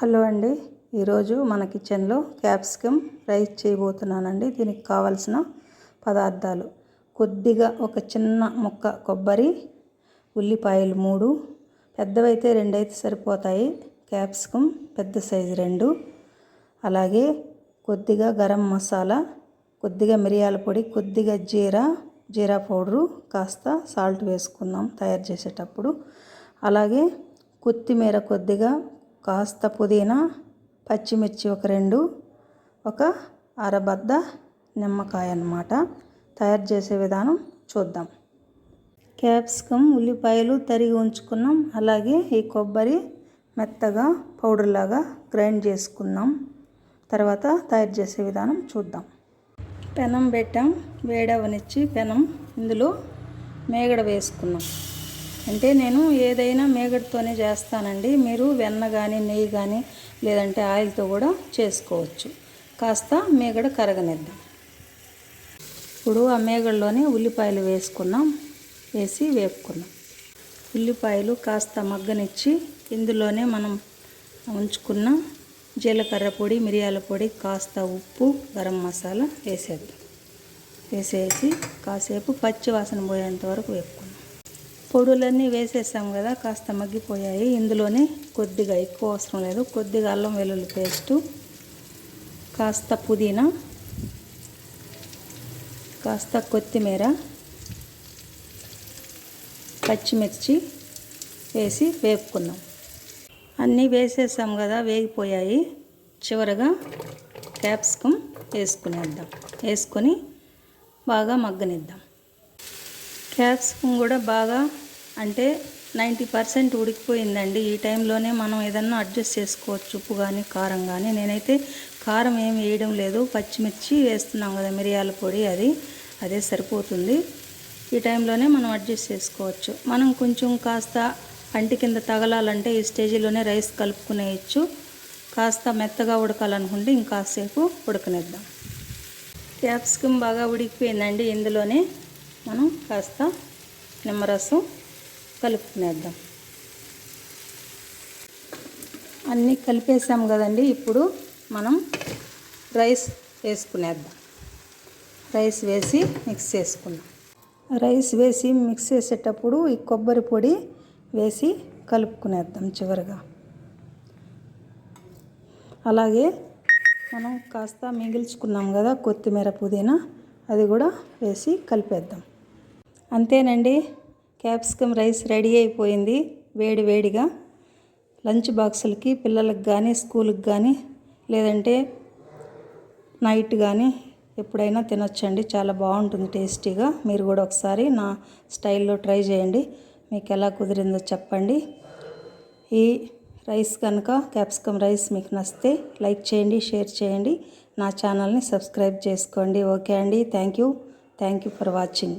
Hello అండి. ఈరోజు మన కిచెన్లో క్యాప్సికమ్ రైస్ చేయబోతున్నానండి. దీనికి కావలసిన పదార్థాలు కొద్దిగా ఒక చిన్న ముక్క కొబ్బరి ఉల్లిపాయలు మూడు పెద్దవైతే రెండైతే సరిపోతాయి. క్యాప్సికమ్ పెద్ద సైజు రెండు. అలాగే కొద్దిగా గరం మసాలా కొద్దిగా మిరియాల పొడి కొద్దిగా జీరా జీరా పౌడరు కాస్త సాల్ట్ వేసుకుందాం తయారు చేసేటప్పుడు. అలాగే కొత్తిమీర కొద్దిగా కాస్త పుదీనా పచ్చిమిర్చి ఒక రెండు ఒక అరబద్ద నిమ్మకాయ అన్నమాట తయారు చేసే విధానం చూద్దాం. క్యాప్సికమ్ ఉల్లిపాయలు తరిగి ఉంచుకున్నాం. అలాగే ఈ కొబ్బరి మెత్తగా పౌడర్ లాగా గ్రైండ్ చేసుకుందాం. తర్వాత తయారు చేసే విధానం చూద్దాం. పెనం పెట్టాం. వేడవనిచ్చి పెనం ఇందులో మేగడ వేసుకున్నాం. అంటే నేను ఏదైనా మేగడతోనే చేస్తానండి. మీరు వెన్న కానీ నెయ్యి కానీ లేదంటే ఆయిల్తో కూడా చేసుకోవచ్చు. కాస్త మేగడ కరగనిద్దాం. ఇప్పుడు ఆ మేగడలోనే ఉల్లిపాయలు వేసుకున్నాం. వేసి వేపుకున్నాం. ఉల్లిపాయలు కాస్త మగ్గనిచ్చి ఇందులోనే మనం ఉంచుకున్న జీలకర్ర పొడి మిరియాల పొడి కాస్త ఉప్పు గరం మసాలా వేసేద్దాం. వేసేసి కాసేపు పచ్చి వాసన పోయేంత వరకు వేపుకున్నాం. పొడులన్నీ వేసేసాం కదా కాస్త మగ్గిపోయాయి. ఇందులోనే కొద్దిగా ఎక్కువ అవసరం లేదు. కొద్దిగా అల్లం వెల్లుల్లి పేస్టు కాస్త పుదీనా కాస్త కొత్తిమీర పచ్చిమిర్చి వేసి వేపుకున్నాం. అన్నీ వేసేసాం కదా వేగిపోయాయి. చివరగా క్యాప్సికమ్ వేసుకునేద్దాం. వేసుకొని బాగా మగ్గనిద్దాం. క్యాప్సికమ్ కూడా బాగా అంటే నైంటీ పర్సెంట్ ఉడికిపోయిందండి. ఈ టైంలోనే మనం ఏదన్నా అడ్జస్ట్ చేసుకోవచ్చు ఉప్పు కానీ కారం కానీ నేనైతే కారం ఏమి వేయడం లేదు. పచ్చిమిర్చి వేస్తున్నాం కదా మిరియాల పొడి అది. అదే సరిపోతుంది. ఈ టైంలోనే మనం అడ్జస్ట్ చేసుకోవచ్చు. మనం కొంచెం కాస్త అంటి కింద తగలాలంటే ఈ స్టేజీలోనే రైస్ కలుపుకునేయచ్చు కాస్త మెత్తగా ఉడకాలనుకుంటే ఇంకాసేపు ఉడకనిద్దాం. క్యాప్సికమ్ బాగా ఉడికిపోయిందండి ఇందులోనే. మనం కాస్త నిమ్మరసం కలుపుకునేద్దాం. అన్నీ కలిపేసాం కదండి ఇప్పుడు మనం రైస్ వేసుకునేద్దాం. రైస్ వేసి మిక్స్ చేసుకుందాం. రైస్ వేసి మిక్స్ చేసేటప్పుడు ఈ కొబ్బరి పొడి వేసి కలుపుకునేద్దాం చివరిగా. అలాగే మనం కాస్త మిగిల్చుకున్నాం కదా కొత్తిమీర పుదీనా అది కూడా వేసి కలిపేద్దాం. అంతేనండి. క్యాప్సికమ్ రైస్ రెడీ అయిపోయింది. వేడి వేడిగా. లంచ్ బాక్సులకి పిల్లలకు కానీ స్కూల్కి కానీ లేదంటే నైట్ కానీ ఎప్పుడైనా తినొచ్చండి. చాలా బాగుంటుంది టేస్టీగా. మీరు కూడా ఒకసారి నా స్టైల్లో ట్రై చేయండి. మీకు ఎలా కుదిరిందో చెప్పండి. ఈ రైస్ కనుక క్యాప్సికమ్ రైస్ మీకు నచ్చితే లైక్ చేయండి షేర్ చేయండి. నా ఛానల్ని సబ్స్క్రైబ్ చేసుకోండి. ఓకే అండి. Thank you. Thank you for watching.